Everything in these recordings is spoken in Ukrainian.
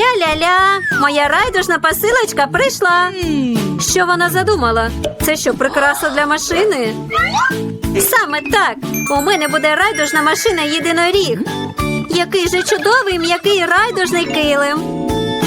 Ля-ля-ля, моя райдужна посилочка прийшла. Що вона задумала? Це що, прикраса для машини? Саме так. У мене буде райдужна машина єдиноріг. Який же чудовий м'який райдужний килим.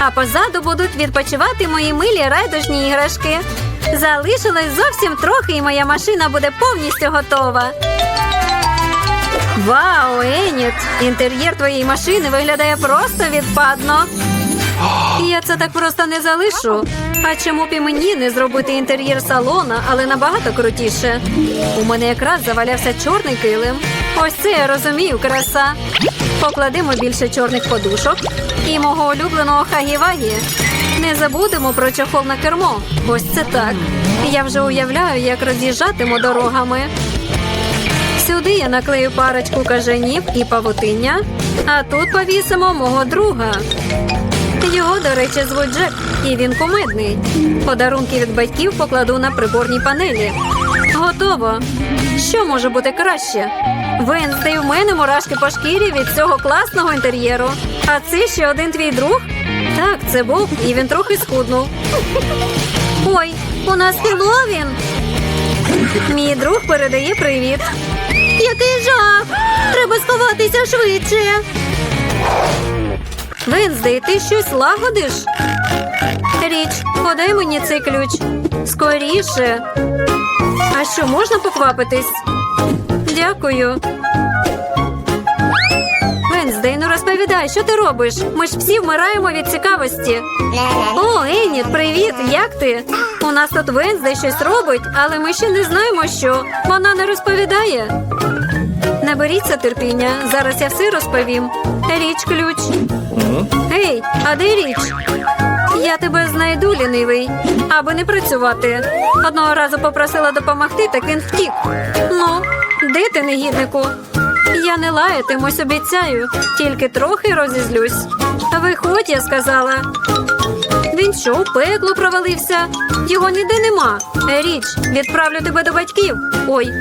а позаду будуть відпочивати мої милі райдужні іграшки. Залишилось зовсім трохи, і моя машина буде повністю готова. Вау, Еніт! Інтер'єр твоєї машини виглядає просто відпадно. Я це так просто не залишу. А чому б і мені не зробити інтер'єр салона, але набагато крутіше? У мене якраз завалявся чорний килим. Ось це я розумію, краса. Покладемо більше чорних подушок і мого улюбленого хагі-вагі. Не забудемо про чохол на кермо. Ось це так. Я вже уявляю, як роз'їжджатиму дорогами. Сюди я наклею парочку кажанів і павутиння, а тут повісимо мого друга. Його, до речі, звуть Джек, і він кумедний. Подарунки від батьків покладу на приборній панелі. Готово. Що може бути краще? Венздей, в мене мурашки по шкірі від цього класного інтер'єру. А це ще один твій друг? Так, це Боб, і він трохи схуднув. Ой, у нас Хеллоуін. Мій друг передає привіт. Який жах! Треба сховатися швидше. Венздей, ти щось лагодиш? Річ, подай мені цей ключ. Скоріше. А що, можна поквапитись? Дякую. Венздей, ну розповідай, що ти робиш? Ми ж всі вмираємо від цікавості. О, Еніт, привіт! Як ти? У нас тут Венздей щось робить, але ми ще не знаємо, що. Вона не розповідає. Наберіться терпіння, зараз я все розповім. Річ ключ. Гей, а де річ? Я тебе знайду, лінивий, аби не працювати. Одного разу попросила допомогти, так він втік. Ну, де ти, негіднику? Я не лаятимусь, обіцяю, тільки трохи розізлюсь. Виходь, я сказала. Він що, у пекло провалився? Його ніде нема. Річ, відправлю тебе до батьків. Ой,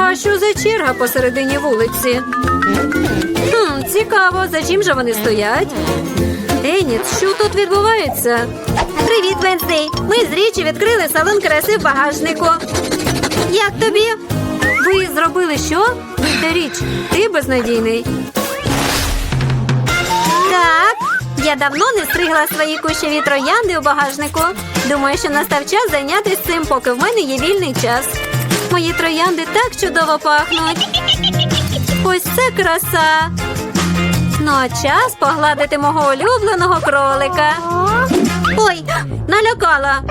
а що за черга посередині вулиці? Хм, цікаво, за чим же вони стоять? Еніт, що тут відбувається? Привіт, Венздей. Ми з річі відкрили салон краси в багажнику. Як тобі? Ви зробили що? Річ, ти безнадійний. Так, Я давно не стригла свої кущеві троянди у багажнику. Думаю, що настав час зайнятися цим, поки в мене є вільний час. Мої троянди так чудово пахнуть. Ось це краса. Ну, а час погладити мого улюбленого кролика. Ой, налякала.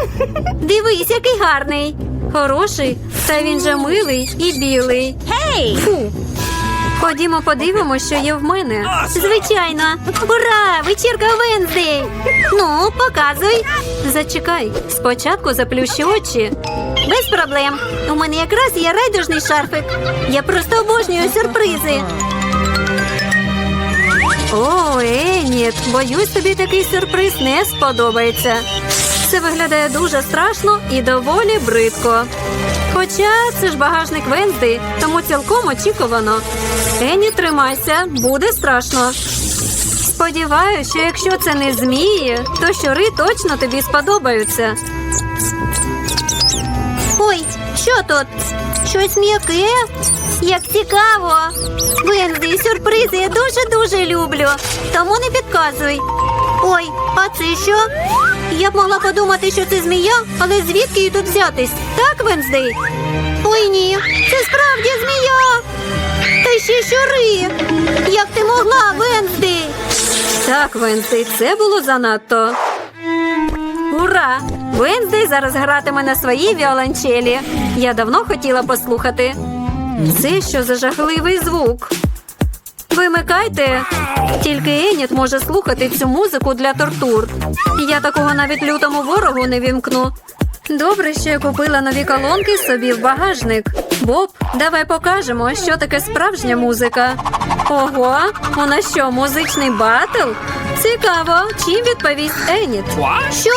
Дивись, який гарний. Хороший, та він же милий і білий. Гей! Фу. Ходімо, подивимося, що є в мене. Звичайно. Ура! Вечірка Венздей! Ну, показуй. Зачекай, спочатку заплющи очі. Без проблем. У мене якраз є райдужний шарфик. Я просто обожнюю сюрпризи. О, Еніт, боюсь, тобі такий сюрприз не сподобається. Це виглядає дуже страшно і доволі бридко. Хоча це ж багажник Вензди, тому цілком очікувано. Ені, тримайся, буде страшно. Сподіваюся, що якщо це не змії, то щури точно тобі сподобаються. Ой, що тут? Щось м'яке? Як цікаво. Вензи, сюрпризи я дуже-дуже люблю. Тому не підказуй. Ой, а це що? Я б могла подумати, що це змія, але звідки її тут взятись? Так, Венздей? Ой, ні, це справді змія. Та ще щури. Як ти могла, Венздей? Так, Венздей, це було занадто. Ура! Венздей зараз гратиме на своїй віолончелі. Я давно хотіла послухати. Це що за жахливий звук? Вимикайте. Тільки Еніт може слухати цю музику для тортур. Я такого навіть лютому ворогу не вімкну. Добре, що я купила нові колонки собі в багажник. Боб, давай покажемо, що таке справжня музика. Ого, у нас що, музичний батл? Цікаво, чим відповість Еніт? Що?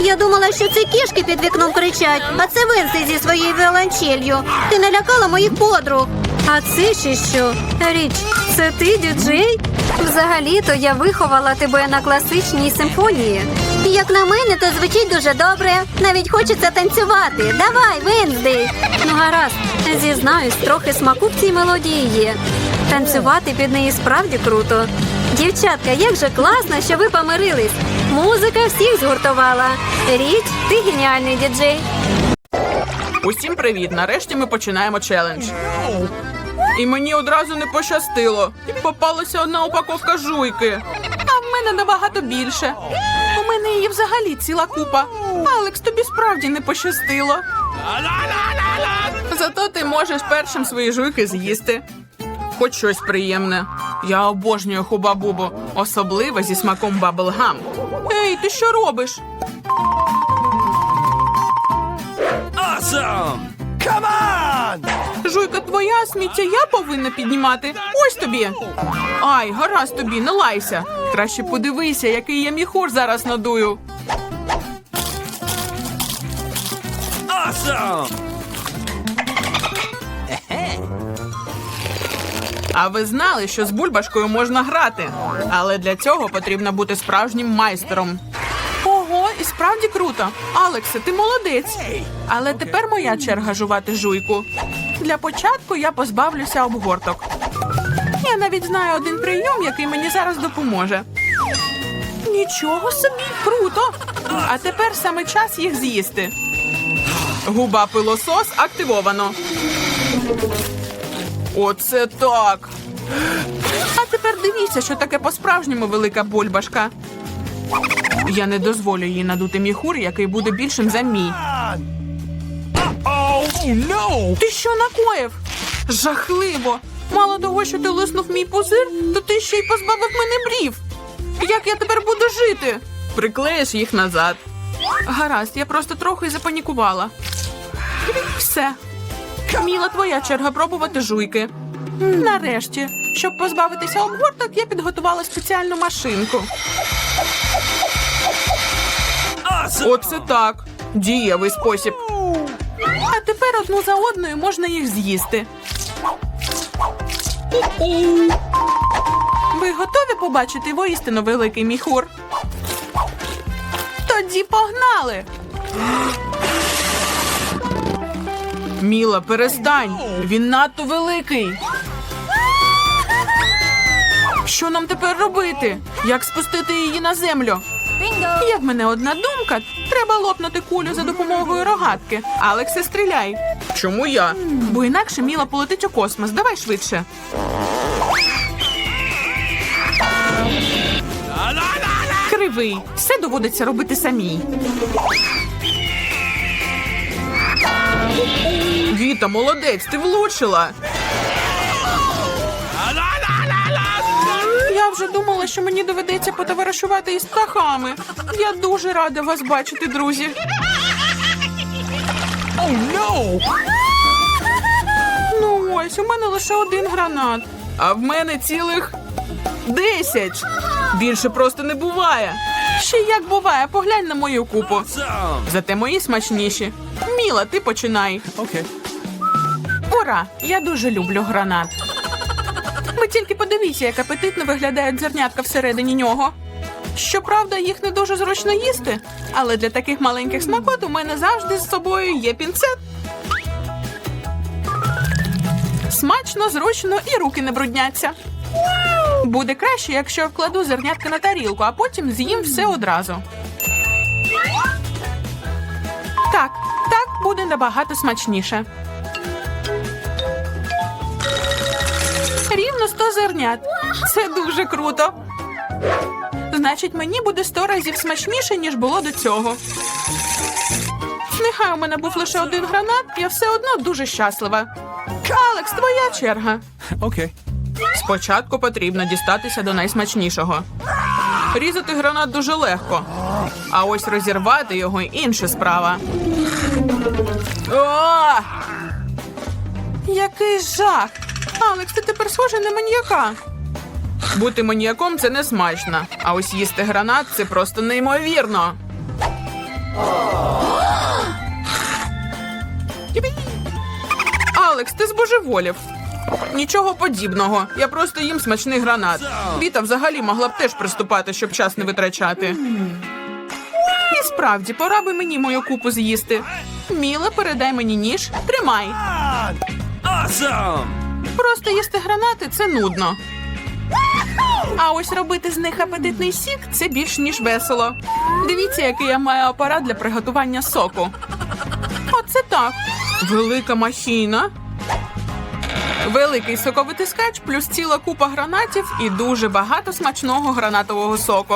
Я думала, що це кішки під вікном кричать, а це Венси зі своєю віолончелью. Ти налякала моїх подруг. А це ще що? Річ, це ти, діджей? Взагалі-то я виховала тебе на класичній симфонії. Як на мене, то звучить дуже добре. Навіть хочеться танцювати. Давай, Венздей. Ну гаразд, зізнаюсь, трохи смаку в цій мелодії є. Танцювати під неї справді круто. Дівчатка, як же класно, що ви помирились. Музика всіх згуртувала. Річ, ти геніальний діджей. Усім привіт! Нарешті ми починаємо челендж. І мені одразу не пощастило. Попалася одна упаковка жуйки. А в мене набагато більше. У мене її взагалі ціла купа. Алекс, тобі справді не пощастило. Зато ти можеш першим свої жуйки з'їсти. Хоч щось приємне. Я обожнюю хуба-бубу, особливо зі смаком баблгам. Ей, ти що робиш? Awesome! Come on! Жуйка твоя, сміття я повинна піднімати. Ось тобі. Ай, гаразд тобі, не лайся. Краще подивися, який я міхур зараз надую. Awesome! А ви знали, що з бульбашкою можна грати, але для цього потрібно бути справжнім майстером. Ого, і справді круто. Алексе, ти молодець. Але тепер моя черга жувати жуйку. Для початку я позбавлюся обгорток. Я навіть знаю один прийом, який мені зараз допоможе. Нічого собі, круто. А тепер саме час їх з'їсти. Губа пилосос активовано. Оце так. А тепер дивіться, що таке по-справжньому велика бульбашка. Я не дозволю їй надути міхур, який буде більшим за мій. Oh! Ти що накоїв? Жахливо! Мало того, що ти лиснув мій пузир, то ти ще й позбавив мене брів. Як я тепер буду жити? Приклеїш їх назад. Гаразд, я просто трохи запанікувала. Все. Міла, твоя черга пробувати жуйки. Нарешті, щоб позбавитися обгорток, я підготувала спеціальну машинку. Оце так. Дієвий спосіб. А тепер одну за одною можна їх з'їсти. Ви готові побачити воістину великий міхур? Тоді погнали. Міла, перестань. Він надто великий. Що нам тепер робити? Як спустити її на землю? В мене одна думка. Треба лопнути кулю за допомогою рогатки. Алексе, стріляй. Чому я? Бо інакше Міла полетить у космос. Давай швидше. Кривий. Все доводиться робити самій. Віта, молодець, ти влучила. Я вже думала, що мені доведеться потоваришувати із птахами. Я дуже рада вас бачити, друзі. Oh no! Ну ось, у мене лише один гранат, а в мене цілих десять. Більше просто не буває. Ще як буває, поглянь на мою купу. Зате мої смачніші. Міла, ти починай. Okay. Ура! Я дуже люблю гранат. Ви тільки подивіться, як апетитно виглядають зернятка всередині нього. Щоправда, їх не дуже зручно їсти, але для таких маленьких смакот у мене завжди з собою є пінцет. Смачно, зручно і руки не брудняться. Буде краще, якщо я вкладу зернятка на тарілку, а потім з'їм все одразу. Так, так буде набагато смачніше. Рівно 100 зернят. Це дуже круто. Значить, мені буде 100 разів смачніше, ніж було до цього. Нехай у мене був лише один гранат, я все одно дуже щаслива. Алекс, твоя черга. Okay. Спочатку потрібно дістатися до найсмачнішого. Різати гранат дуже легко, а ось розірвати його інша справа. О! Який жах! Алекс, ти тепер схожий на маніяка. Бути маніяком це не смачно, а ось їсти гранат це просто неймовірно. Алекс, ти збожеволів. Нічого подібного. Я просто їм смачний гранат. Віта взагалі могла б теж приступати, щоб час не витрачати. І справді, пора би мені мою купу з'їсти. Міла, передай мені ніж. Тримай. Просто їсти гранати це нудно. А ось робити з них апетитний сік це більш ніж весело. Дивіться, який я маю апарат для приготування соку. Оце так. Велика махіна. Великий соковитискач плюс ціла купа гранатів і дуже багато смачного гранатового соку.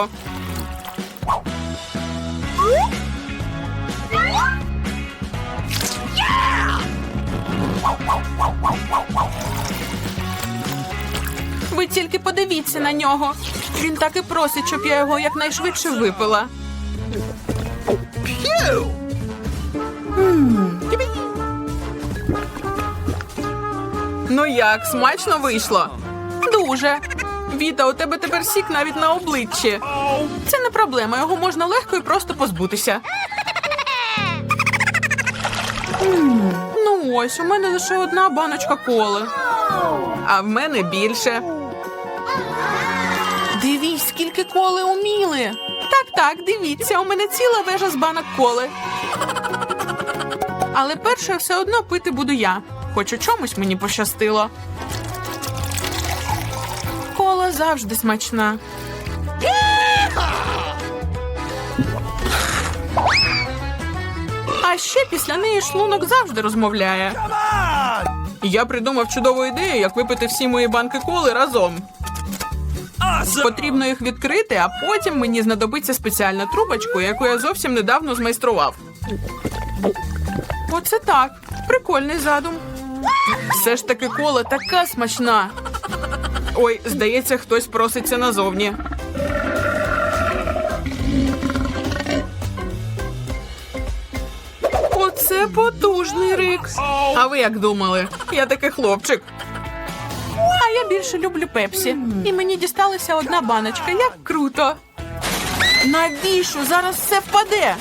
Ви тільки подивіться на нього. Він так і просить, щоб я його якнайшвидше випила. Ну як, смачно вийшло? Дуже. Віта, у тебе тепер сік навіть на обличчі. Це не проблема, його можна легко і просто позбутися. Ну ось, у мене лише одна баночка коли. А в мене більше. Дивіться, скільки коли уміли. Так, так, дивіться, у мене ціла вежа з банок коли. Але перше все одно пити буду я. Хоч у чомусь мені пощастило. Кола завжди смачна. А ще після неї шлунок завжди розмовляє. Я придумав чудову ідею, як випити всі мої банки коли разом. Потрібно їх відкрити, а потім мені знадобиться спеціальна трубочка, яку я зовсім недавно змайстрував. Оце так. Прикольний задум. Все ж таки кола така смачна. Ой, здається, хтось проситься назовні. Оце потужний рик. А ви як думали? Я такий хлопчик. А я більше люблю пепсі. І мені дісталася одна баночка. Як круто. Навіщо? Зараз все впаде.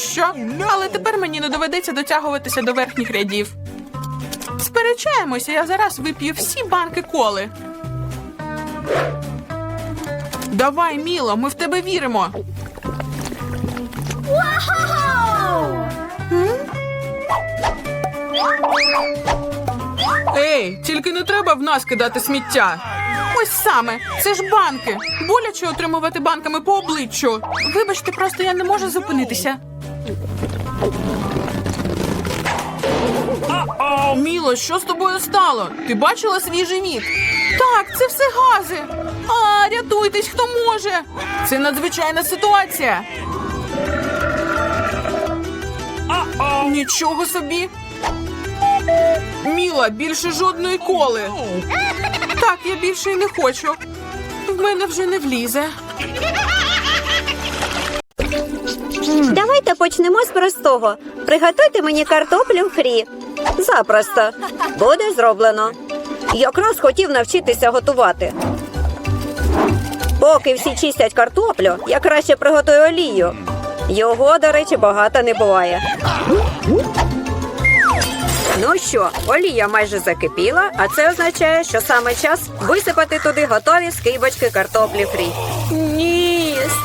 Що? Але тепер мені не доведеться дотягуватися до верхніх рядів. Сперечаємося, я зараз вип'ю всі банки коли. Давай, Міло, ми в тебе віримо. Ей, тільки не треба в нас кидати сміття. Ось саме, це ж банки. Боляче отримувати банками по обличчю. Вибачте, просто я не можу зупинитися. Міло, що з тобою стало? Ти бачила свій живіт? Так, це все гази. А, рятуйтесь, хто може. Це надзвичайна ситуація. Нічого собі. Міла, більше жодної коли. Так, я більше й не хочу. В мене вже не влізе. Давайте почнемо з простого. Приготуйте мені картоплю фрі. Запросто. Буде зроблено. Якраз хотів навчитися готувати. Поки всі чистять картоплю, я краще приготую олію. Його, до речі, багато не буває. Ну що, олія майже закипіла, а це означає, що саме час висипати туди готові скибочки картоплі фрі.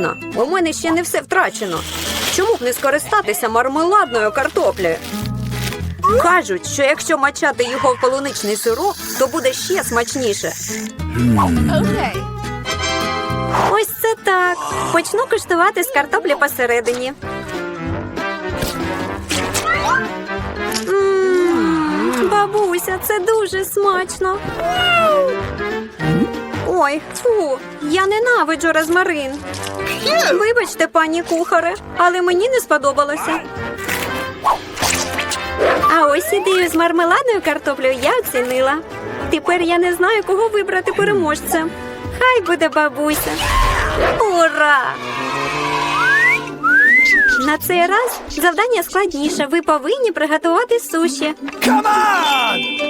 Точно, у мене ще не все втрачено. Чому б не скористатися мармеладною картоплею? Кажуть, що якщо мачати його в полуничний сироп, то буде ще смачніше. Ось це так. Почну куштувати з картоплі посередині. Бабуся, це дуже смачно. Ой, фу, я ненавиджу розмарин. Вибачте, пані кухаре, але мені не сподобалося. А ось ідею з мармеладною картоплею я оцінила. Тепер я не знаю, кого вибрати переможцем. Хай буде бабуся. Ура! На цей раз завдання складніше. Ви повинні приготувати суші. Come on!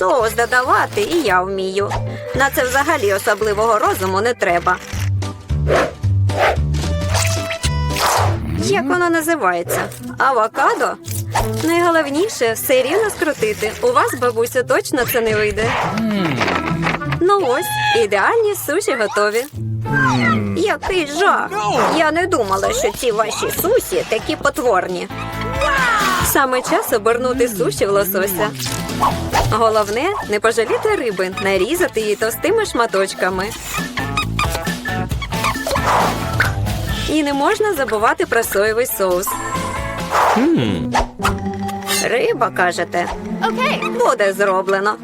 Соус додавати і я вмію. На це взагалі особливого розуму не треба. Як воно називається? Авокадо? Найголовніше все рівно скрутити. У вас, бабусю, точно це не вийде. Ну ось, ідеальні суші готові. Який жах! Я не думала, що ці ваші суші такі потворні. Саме час обернути суші в лосося. Головне не пожаліти риби, нарізати її товстими шматочками. І не можна забувати про соєвий соус. Риба, кажете. Окей. Буде зроблено.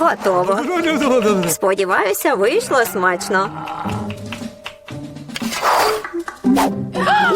Готово. Сподіваюся, вийшло смачно.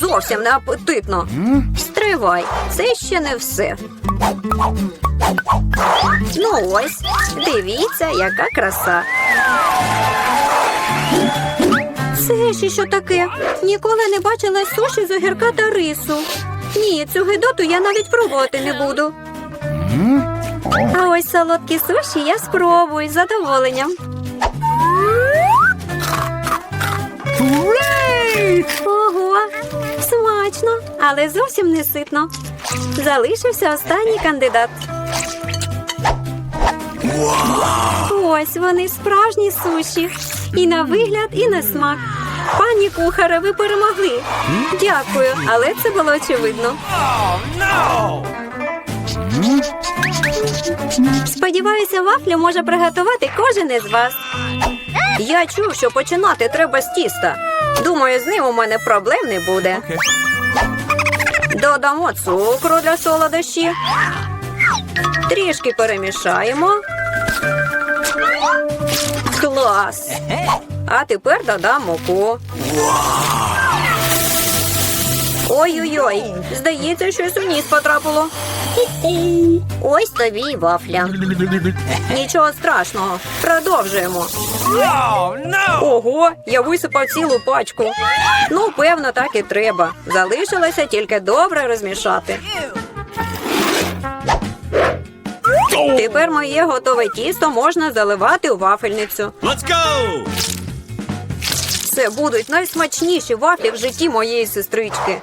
Зовсім не апетитно. Стривай, це ще не все. Ну ось, дивіться, яка краса. Це ще що таке? Ніколи не бачила суші з огірка та рису. Ні, цю гидоту я навіть пробувати не буду. А ось солодкі суші я спробую з задоволенням. Смачно, але зовсім не ситно. Залишився останній кандидат. Ось вони справжні суші. І на вигляд, і на смак. Пані кухаре, ви перемогли. Дякую, але це було очевидно. Сподіваюся, вафлю може приготувати кожен із вас. Я чув, що починати треба з тіста. Думаю, з ним у мене проблем не буде. Додамо цукру для солодощі. Трішки перемішаємо. Клас! А тепер додам муку. Ой-ой-ой, здається, щось у потрапило. Ось тобі й вафля. Нічого страшного. Продовжуємо. Oh! Ого, я висипав цілу пачку. Ну, певно, так і треба. Залишилося тільки добре розмішати. Тепер моє готове тісто можна заливати у вафельницю. Let's go! Це будуть найсмачніші вафлі в житті моєї сестрички.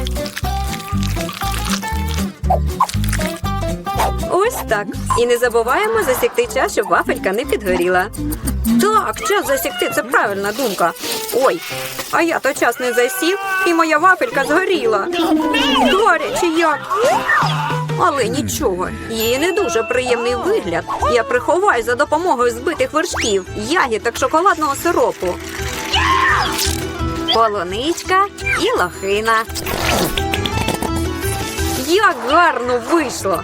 Ось так. І не забуваємо засікти час, щоб вафелька не підгоріла. Так, час засікти це правильна думка. Ой, а я то час не засів, і моя вафелька згоріла. Гаряче як. Але нічого, її не дуже приємний вигляд. Я приховаю за допомогою збитих вершків, ягід та шоколадного сиропу. Полуничка і лохина. Як гарно вийшло!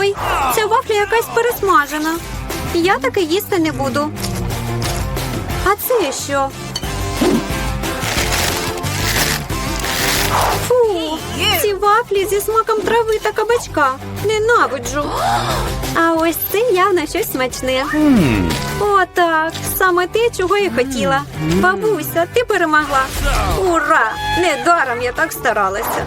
Ой, ця вафля якась пересмажена. Я таке їсти не буду. А це що? Фу, ці вафлі зі смаком трави та кабачка. Ненавиджу. А ось це явно щось смачне. Отак, саме те, чого я хотіла. Бабуся, ти перемогла. Ура! Недаром я так старалася.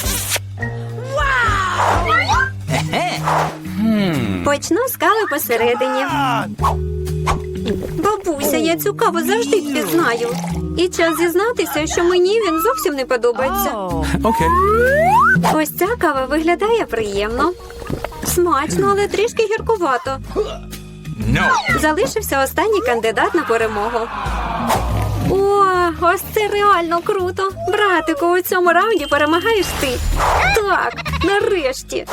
Почну з кави посередині. Бабуся, я цю каву завжди впізнаю. І час зізнатися, що мені він зовсім не подобається. Okay. Ось ця кава виглядає приємно. Смачно, але трішки гіркувато. No. Залишився останній кандидат на перемогу. О, ось це реально круто. Братику, у цьому раунді перемагаєш ти. Так, нарешті.